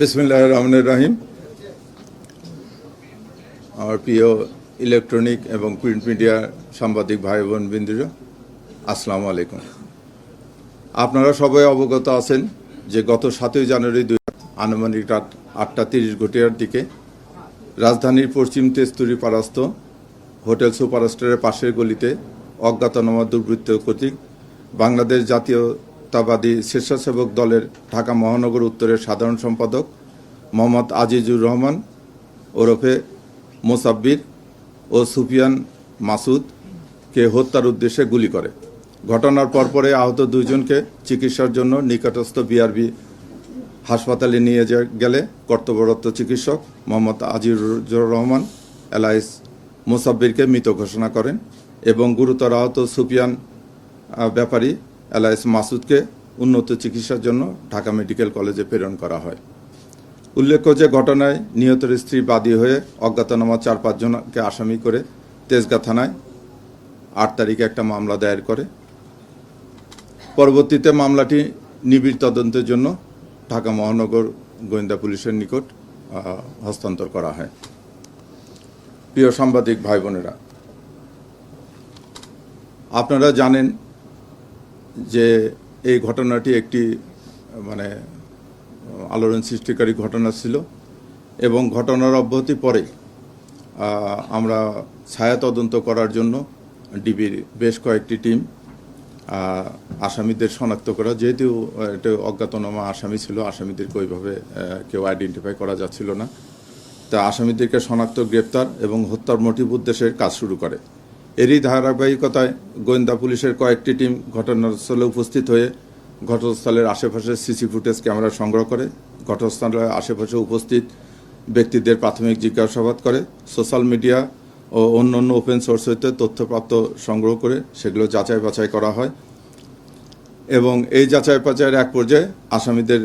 বিসমিল্লাহ রহমানুর রাহিম। আমার প্রিয় ইলেকট্রনিক এবং প্রিন্ট মিডিয়ার সাংবাদিক ভাই বোন বিন্দুরা আসসালামু আলাইকুম। আপনারা সবাই অবগত আছেন যে গত সাতই জানুয়ারি দুই আনুমানিক রাত আটটা তিরিশ ঘটিয়ার দিকে রাজধানীর পশ্চিম তেস্তুরি পারাস্ত হোটেল সুপারস্টারের পাশের গলিতে অজ্ঞাতনামা দুর্বৃত্ত কর্তৃক বাংলাদেশ জাতীয়তাবাদী স্বেচ্ছাসেবক দলের ঢাকা মহানগর উত্তরের সাধারণ সম্পাদক মোহাম্মদ আজিজুর রহমান, ওরফে মোসাব্বির ও সুফিয়ান মাসুদকে হত্যার উদ্দেশ্যে গুলি করে। ঘটনার পরপরে আহত দুইজনকে চিকিৎসার জন্য নিকটস্থ বিআরবি হাসপাতালে নিয়ে গেলে কর্তব্যরত চিকিৎসক মোহাম্মদ আজিজুর রহমান এলাইস মুসাব্বিরকে মৃত ঘোষণা করেন এবং গুরুতর আহত সুফিয়ান ব্যাপারী এলাইস মাসুদকে উন্নত চিকিৎসার জন্য ঢাকা মেডিকেল কলেজে প্রেরণ করা হয়। উল্লেখ্য যে ঘটনায় নিহতের স্ত্রী বাদী হয়ে অজ্ঞাতনামা চার পাঁচজনকে আসামি করে তেজগাঁ থানায় আট তারিখে একটা মামলা দায়ের করে। পরবর্তীতে মামলাটি নিবিড় তদন্তের জন্য ঢাকা মহানগর গোয়েন্দা পুলিশের নিকট হস্তান্তর করা হয়। প্রিয় সাংবাদিক ভাই বোনেরা, আপনারা জানেন যে এই ঘটনাটি একটি মানে আলোড়ন সৃষ্টিকারী ঘটনা ছিল এবং ঘটনার অব্যাহতি পরে আমরা ছায়া তদন্ত করার জন্য ডিবির বেশ কয়েকটি টিম আসামিদের শনাক্ত করা, যেহেতু এটা অজ্ঞাতনামা আসামি ছিল আসামিদেরকে ওইভাবে কেউ আইডেন্টিফাই করা যাচ্ছিল না। তা আসামিদেরকে শনাক্ত, গ্রেপ্তার এবং হত্যার মোটিভ উদ্দেশ্যে কাজ শুরু করে। এরই ধারাবাহিকতায় গোয়েন্দা পুলিশের কয়েকটি টিম ঘটনাস্থলে উপস্থিত হয়ে ঘটনাস্থলের আশেপাশে সিসি ফুটেজ ক্যামেরা সংগ্রহ করে, ঘটনাস্থলের আশেপাশে উপস্থিত ব্যক্তিদের প্রাথমিক জিজ্ঞাসাবাদ করে, সোশ্যাল মিডিয়া ও অন্যান্য ওপেন সোর্স হইতে তথ্যপ্রাপ্ত সংগ্রহ করে সেগুলো যাচাই বাছাই করা হয়। এবং এই যাচাই বাছাইয়ের এক পর্যায়ে আসামিদের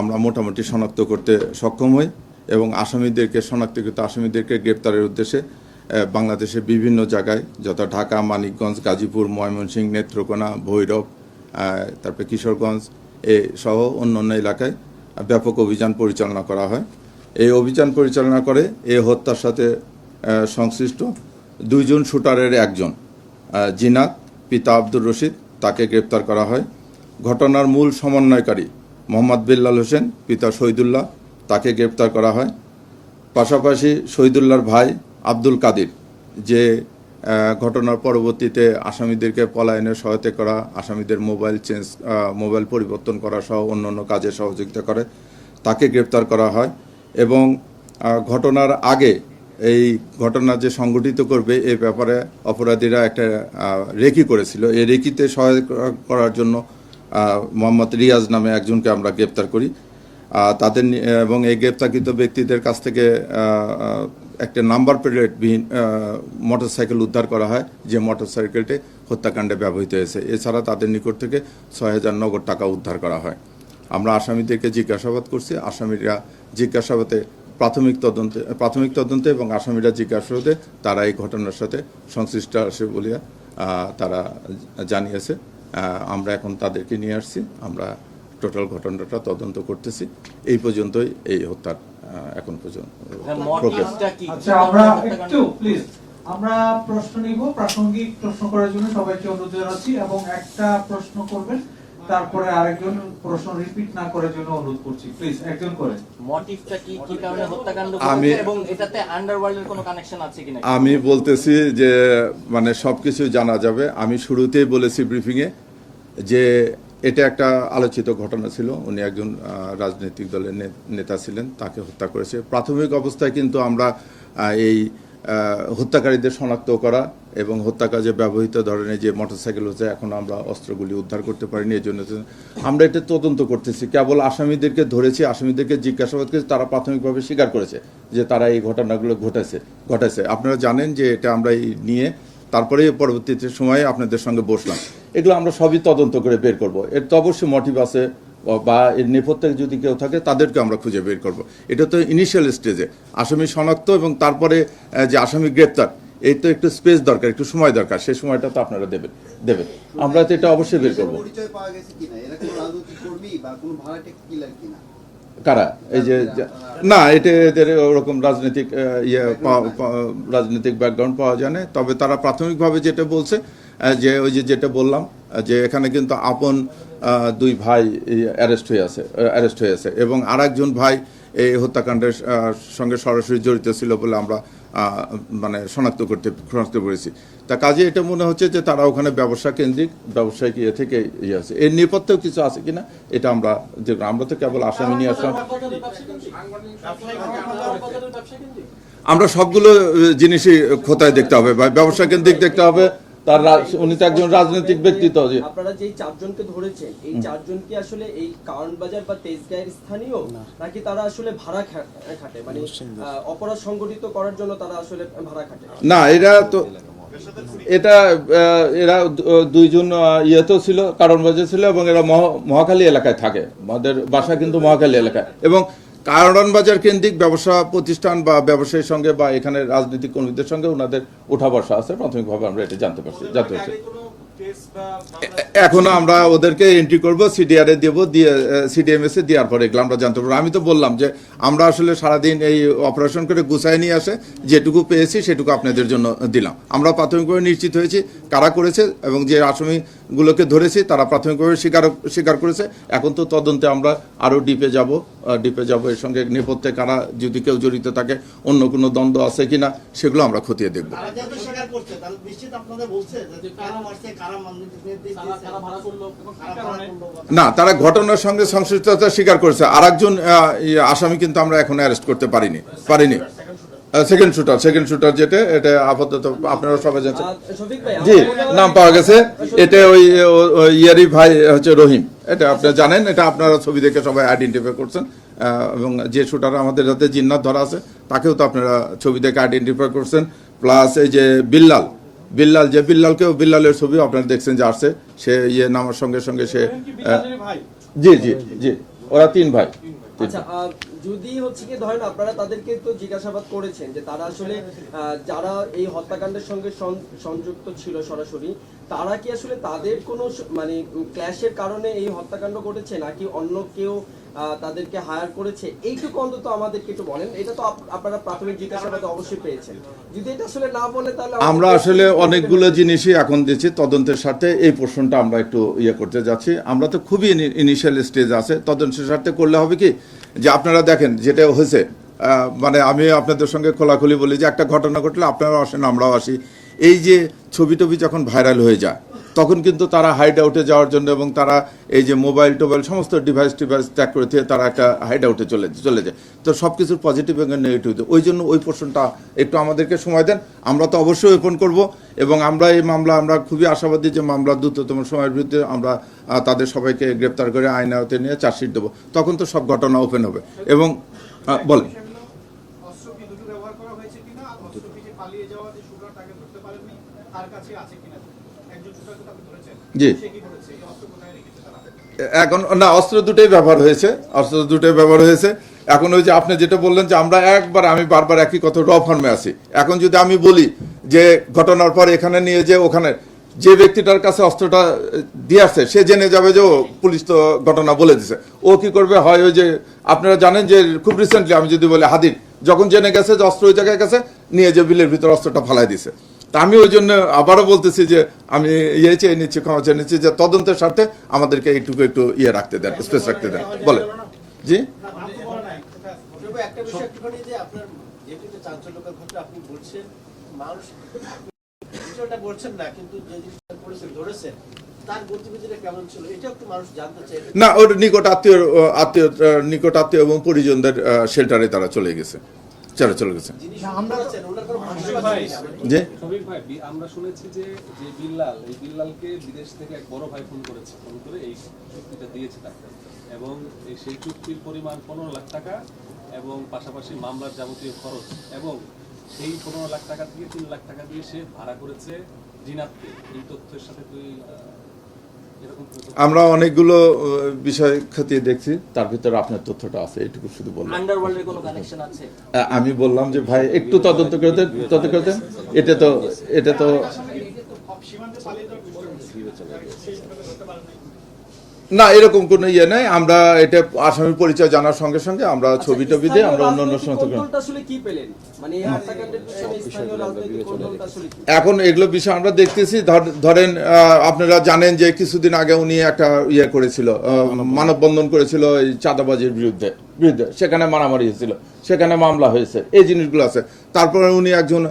আমরা মোটামুটি শনাক্ত করতে সক্ষম হই এবং আসামিদেরকে, শনাক্তকৃত আসামিদেরকে গ্রেপ্তারের উদ্দেশ্যে বাংলাদেশের বিভিন্ন জায়গায় যথা ঢাকা, মানিকগঞ্জ, গাজীপুর, ময়মনসিংহ, নেত্রকোনা, ভৈরব তারপরে কিশোরগঞ্জ, এ সহ অন্য অন্য এলাকায় ব্যাপক অভিযান পরিচালনা করা হয়। এই অভিযান পরিচালনা করে এই হত্যার সাথে সংশ্লিষ্ট দুইজন শুটারের একজন জিনাত, পিতা আব্দুর রশিদ, তাকে গ্রেপ্তার করা হয়। ঘটনার মূল সমন্বয়কারী মোহাম্মদ বিল্লাল হোসেন, পিতা শহীদুল্লাহ, তাকে গ্রেপ্তার করা হয়। পাশাপাশি শহীদুল্লাহর ভাই আব্দুল কাদির, যে ঘটনার পরবর্তীতে আসামিদেরকে পলায়নে সহায়তা করা, আসামিদের মোবাইল চেঞ্জ মোবাইল পরিবর্তন করা সহ অন্যান্য কাজে সহযোগিতা করে, তাকে গ্রেপ্তার করা হয় এবং ঘটনার আগে এই ঘটনা যে সংগঠিত করবে, এ ব্যাপারে অপরাধীরা একটা রেকি করেছিল। এই রেকিতে সহায়তা করার জন্য মোহাম্মদ রিয়াজ নামে একজনকে আমরা গ্রেপ্তার করি। তাদের এবং এই গ্রেপ্তারকৃত ব্যক্তিদের কাছ থেকে একটা নাম্বার প্লেটবিহীন মোটরসাইকেল উদ্ধার করা হয়, যে মোটরসাইকেলটি হত্যাকাণ্ডে ব্যবহৃত হয়েছে। এছাড়া তাদের নিকট থেকে ছয় হাজার নগদ টাকা উদ্ধার করা হয়। আমরা আসামিদেরকে জিজ্ঞাসাবাদ করছি। আসামিরা জিজ্ঞাসাবাদে প্রাথমিক তদন্তে প্রাথমিক তদন্তে এবং আসামিরা জিজ্ঞাসাবাদে তারা এই ঘটনার সাথে সংশ্লিষ্ট আছে বলিয়া তারা জানিয়েছে। আমরা এখন তাদেরকে নিয়ে আসছি। আমরা টোটাল ঘটনাটা তদন্ত করতেছি। এই পর্যন্তই এই হত্যার এখন পর্যন্ত কি? আচ্ছা আমরা একটু প্লিজ আমরা প্রশ্ন নিব প্রাসঙ্গিক প্রশ্ন করার জন্য সবাইকে অনুরোধ জানাচ্ছি এবং একটা প্রশ্ন করবেন তারপরে আরেকজন প্রশ্ন রিপিট না করার জন্য অনুরোধ করছি। প্লিজ একজন করে। মোটিভটা কি কি কারণে হত্যাকাণ্ড আমি- এবং এটাতে আন্ডারওয়ার্ল্ডের কোনো কানেকশন আছে কিনা? আমি বলতেছি যে মানে সব কিছু জানা যাবে। আমি শুরুতেই বলেছি ব্রিফিংয়ে যে এটা একটা আলোচিত ঘটনা ছিল। উনি একজন রাজনৈতিক দলের নেতা ছিলেন, তাকে হত্যা করেছে। প্রাথমিক অবস্থায় কিন্তু আমরা এই হত্যাকারীদের শনাক্ত করা এবং হত্যা কাজে ব্যবহৃত ধরনের যে মোটরসাইকেল হচ্ছে, এখন আমরা অস্ত্রগুলি উদ্ধার করতে পারিনি এই জন্য আমরা এটা তদন্ত করতেছি। কেবল আসামিদেরকে ধরেছি, আসামিদেরকে জিজ্ঞাসাবাদ করেছি, তারা প্রাথমিকভাবে স্বীকার করেছে যে তারা এই ঘটনাগুলো ঘটেছে ঘটেছে। আপনারা জানেন যে এটা আমরা নিয়ে তারপরে পরবর্তীতে সময়ে আপনাদের সঙ্গে বসলাম। এগুলো আমরা সবই তদন্ত করে বের করব। এর তো অবশ্যই মোটিভ আছে বা এর নেপথ্যে যদি কেউ থাকে তাদেরকে আমরা খুঁজে বের করব। এটা তো ইনিশিয়াল স্টেজে আসামি শনাক্ত এবং তারপরে যে আসামি গ্রেপ্তার এই তো একটু স্পেস দরকার একটু সময় দরকার। সেই সময়টা তো আপনারা দেবেন দেবেন। আমরা তো এটা অবশ্যই বের করব। কারা? এই যে না এটা এদের ওরকম রাজনৈতিক ইয়ে রাজনৈতিক ব্যাকগ্রাউন্ড পাওয়া যায় না। তবে তারা প্রাথমিকভাবে যেটা বলছে যে ওই যে যেটা বললাম যে এখানে কিন্তু আপন দুই ভাই অ্যারেস্ট হয়ে আছে অ্যারেস্ট হয়ে আছে এবং আরেকজন ভাই এই হত্যাকাণ্ডের সঙ্গে সরাসরি জড়িত ছিল বলে আমরা মানে শনাক্ত করতে, শনাক্ত করেছি। তা কাজে এটা মনে হচ্ছে যে তারা ওখানে ব্যবসা কেন্দ্রিক, ব্যবসায়িক ইয়ে থেকে ইয়ে আছে। এর নেপথ্যেও কিছু আছে কিনা, এটা আমরা যে আমরা তো কেবল আসামি নিয়ে আসলাম। আমরা সবগুলো জিনিসই খোঁতায় দেখতে হবে বা ব্যবসা কেন্দ্রিক দেখতে হবে তার উনি তো একজন রাজনৈতিক ব্যক্তিত্ব যে আপনারা যেই চারজনকে ধরেছেন এই চারজন কি আসলে এই কারণ বাজার বা তেজগাঁয়ের স্থানীয়? নাকি তারা আসলে ভাড়া খাটে? মানে অপরাধ সংগঠিত করার জন্য তারা আসলে ভাড়া খাটে? না এরা তো এটা এরা দুইজন ইয়েতেও ছিল কারণ বাজে ছিল এবং এরা মহ- মহাখালী এলাকায় থাকে। আমাদের বাসা কিন্তু মহাখালী এলাকায়। এবং কারণ বাজার কেন্দ্রিক ব্যবসা প্রতিষ্ঠান বা ব্যবসায়ীর সঙ্গে বা এখানে রাজনৈতিক কর্মীদের সঙ্গে ওনাদের উঠা বসা আছে, প্রাথমিকভাবে আমরা এটা জানতে পারছি জানতে পারছি। এখনও আমরা ওদেরকে এন্ট্রি করব সিডিআর দেবো, দিয়ে সিডিএমএস এ দেওয়ার পরে এগুলো আমরা জানতে পারব। আমি তো বললাম যে আমরা আসলে সারাদিন এই অপারেশন করে গুছায় নিয়ে আসে, যেটুকু পেয়েছি সেটুকু আপনাদের জন্য দিলাম। আমরা প্রাথমিকভাবে নিশ্চিত হয়েছি কারা করেছে এবং যে আসামিগুলোকে ধরেছি, তারা প্রাথমিকভাবে স্বীকার স্বীকার করেছে। এখন তো তদন্তে আমরা আরও ডিপে যাব ডিপে যাব। এর সঙ্গে নেপথ্যে কারা যদি কেউ জড়িত থাকে, অন্য কোনো দ্বন্দ্ব আছে কিনা, সেগুলো আমরা খতিয়ে দেখব। করছে তাহলে নিশ্চিত আপনাদের বলছে যে কারা মারছে কারা ভাড়া করল বা- না তারা ঘটনার সঙ্গে সংশ্লিষ্টতা স্বীকার করেছে। আর একজন আসামি কিন্তু আমরা এখন অ্যারেস্ট করতে পারিনি পারিনি। Second shooter second shooter. যেটা এটা আপাতত আপনারা সবাই জানছেন জি নাম পাওয়া গেছে। এটা ওই ইয়ারি ভাই হচ্ছে রহিম। এটা আপনারা জানেন এটা আপনারা ছবি দেখে সবাই আইডেন্টিফাই করছেন। এবং যে শুটার আমাদের হাতে জিন্নাত ধরা আছে তাকেও তো আপনারা ছবি দেখে আইডেন্টিফাই করছেন। প্লাস এই যে বিল্লাল বিল্লাল যে বিল্লালকেও বিল্লালের ছবি আপনারা দেখছেন যে আসছে সে ইয়ে নামার সঙ্গে সঙ্গে সে জি জি জি ওরা তিন ভাই। আচ্ছা যদি হচ্ছে কি, ধরেন আপনারা তাদেরকে তো জিজ্ঞাসাবাদ করেছেন যে তারা আসলে যারা এই হত্যাকাণ্ডের সঙ্গে সংযুক্ত ছিল সরাসরি, তারা কি আসলে তাদের কোনো মানে ক্ল্যাশের কারণে এই হত্যাকাণ্ড ঘটেছে নাকি অন্য কেউ তাদেরকে হায়ার করেছে? এইটুকু অন্তত আমাদেরকে একটু বলেন। এটা তো আপ- আপনারা প্রাথমিক জিজ্ঞাসাবাদে অবশ্যই পেয়েছেন। যদি এটা আসলে না বলে তাহলে আমরা আসলে অনেকগুলো জিনিসই এখন দিচ্ছি তদন্তের সাথে এই প্রশ্নটা আমরা একটু ইয়ে করতে যাচ্ছি। আমরা তো খুবই ইনিশিয়াল স্টেজ আছে। তদন্তের সাথে করলে হবে কি যে আপনারা দেখেন যেটা হয়েছে মানে আমি আপনাদের সঙ্গে খোলাখুলি বলি যে একটা ঘটনা ঘটলে আপনারাও আসেন, আমরাও আসি। এই যে ছবি টবি যখন ভাইরাল হয়ে যায় তখন কিন্তু তারা হাইড আউটে যাওয়ার জন্য এবং তারা এই যে মোবাইল টোবাইল সমস্ত ডিভাইস টিভাইস ত্যাগ করে দিয়ে তারা একটা হাইড আউটে চলে চলে যায়। তো সব কিছুর পজিটিভ এবং নেগেটিভ ওই জন্য ওই পোর্শনটা একটু আমাদেরকে সময় দেন। আমরা তো অবশ্যই ওপেন করব এবং আমরা এই মামলা আমরা খুবই আশাবাদী যে মামলা দ্রুততম সময়ের বিরুদ্ধে আমরা তাদের সবাইকে গ্রেপ্তার করে আইন আওতে নিয়ে চার্জশিট দেবো। তখন তো সব ঘটনা ওপেন হবে। এবং বলেন। পালিয়ে যাওয়া যে তাকে ধরতে পারেননি? তার কাছে আছে কিনা? জি। এখন না, অস্ত্র দুটোই ব্যবহার হয়েছে, অস্ত্র দুটোই ব্যবহার হয়েছে। এখন ওই যে আপনি যেটা বললেন যে আমরা একবার, আমি বারবার একই কথা র ফর্মে আছি। এখন যদি আমি বলি যে ঘটনার পর এখানে নিয়ে যে ওখানে যে ব্যক্তিটার কাছে অস্ত্রটা দিয়ে আসছে, সে জেনে যাবে যে ও পুলিশ তো ঘটনা বলে দিছে। ও কি করবে? হয় ওই যে আপনারা জানেন যে খুব রিসেন্টলি আমি যদি বলি হাদির, যখন জেনে গেছে যে অস্ত্র ওই জায়গায় গেছে, নিয়ে যে বিলের ভিতর অস্ত্রটা ফালাই দিছে। তা আমি ওই জন্য আবারও বলতেছি যে আমি ইয়ে চেয়ে নিচ্ছি ক্ষমা চেয়ে নিচ্ছি যে তদন্তের স্বার্থে আমাদেরকে এইটুকু একটু ইয়ে রাখতে দেন স্পেস রাখতে দেন। বলে জি? না নাম তো বলা নাই কোথায় আছে? তবে একটা বিষয় একটুখানি যে আপনার যেহেতু এটা চাঞ্চল্যকর ঘটনা আপনি বলছেন মানুষ বিষয়টা বলছেন না কিন্তু যে জিনিসটা করেছেন ধরেছেন তার গতিবিধিটা কেমন ছিল? এটা একটু মানুষ জানতে চায়। এটা না ওর নিকট আত্মীয় আত্মীয় নিকট আত্মীয় এবং পরিজনদের শেল্টারে তারা চলে গেছে। যারা চলে গেছে? যে শফিক ভাই আমরা শুনেছি যে যে বিল্লাল, এই বিল্লালকে বিদেশ থেকে এক বড় ভাই ফোন করেছে। ফোন করে এই চুক্তিটা দিয়েছে তাকে। এবং সেই চুক্তির পরিমাণ পনেরো লাখ টাকা এবং পাশাপাশি মামলার যাবতীয় খরচ এবং সেই পনেরো লাখ টাকা থেকে তিন লাখ টাকা দিয়ে সে ভাড়া করেছে জিনাতকে। এই তথ্যের সাথে তুই আহ, এরকম কোনো তথ্য- আমরা অনেকগুলো বিষয় খতিয়ে দেখছি। তার ভিতরে আপনার তথ্যটা আছে এটুকু শুধু বললাম। আন্ডারওয়ার্ল্ডের কোনো কানেকশন আছে? আমি বললাম যে ভাই একটু তদন্ত করে দেন তদন্ত করে দেন। এটা তো এটা তো সীমান্তে পালিয়ে যাওয়ার বিষয় সেইভাবে ধরতে পারেন নাই না এরকম কোনো ইয়ে নাই। আমরা এটা আসামির পরিচয় জানার সঙ্গে সঙ্গে আমরা ছবি টবি দিয়ে আমরা অন্য অন্য সমস্ত আচ্ছা, কন্ট্রোলটা আসলে কি পেলেন? মানে এখন এগুলো বিষয় আমরা দেখতেছি। ধর- ধরেন আপনারা জানেন যে কিছুদিন আগে উনি একটা ইয়ে করেছিল মানববন্ধন। করেছিল এই চাঁদাবাজির বিরুদ্ধে বিরুদ্ধে। সেখানে মারামারি হয়েছিল সেখানে মামলা হয়েছে এই জিনিসগুলো আছে। তারপরে উনি একজন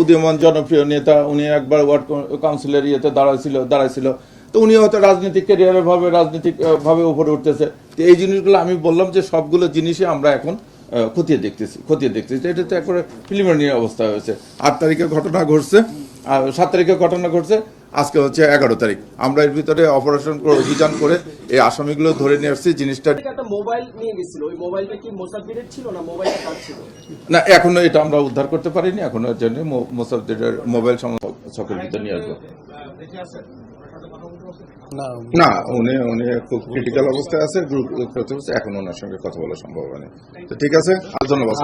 উদীয়মান জনপ্রিয় নেতা উনি একবার ওয়ার্ড কাউন্সিলের ইয়েতে দাঁড়াইছিল দাঁড়াইছিল। তো উনি হয়তো রাজনৈতিক ক্যারিয়ারের ভাবে রাজনৈতিক ভাবে উপরে উঠতেছে। তো এই জিনিসগুলো আমি বললাম যে সবগুলো জিনিসই আমরা এখন খতিয়ে দেখতেছি খতিয়ে দেখতেছি। এটা তো একবারে প্রিলিমিনারি অবস্থা হয়েছে। আট তারিখে ঘটনা ঘটছে আর সাত তারিখে ঘটনা ঘটছে আজকে হচ্ছে এগারো তারিখ। আমরা এর ভিতরে অপারেশন করে অভিযান করে এই আসামিগুলো ধরে নিয়ে আসছি জিনিসটা মোসাফিরের না এখনও এটা আমরা উদ্ধার করতে পারিনি। এখনও এর জন্য মোসাদ্দের মোবাইল সকলের ভিতরে নিয়ে আসব। না উনি উনি খুব ক্রিটিক্যাল অবস্থায় আছে গ্রুপ এখন ওনার সঙ্গে কথা বলা সম্ভব হয়নি তো ঠিক আছে আর ধন্যবাদ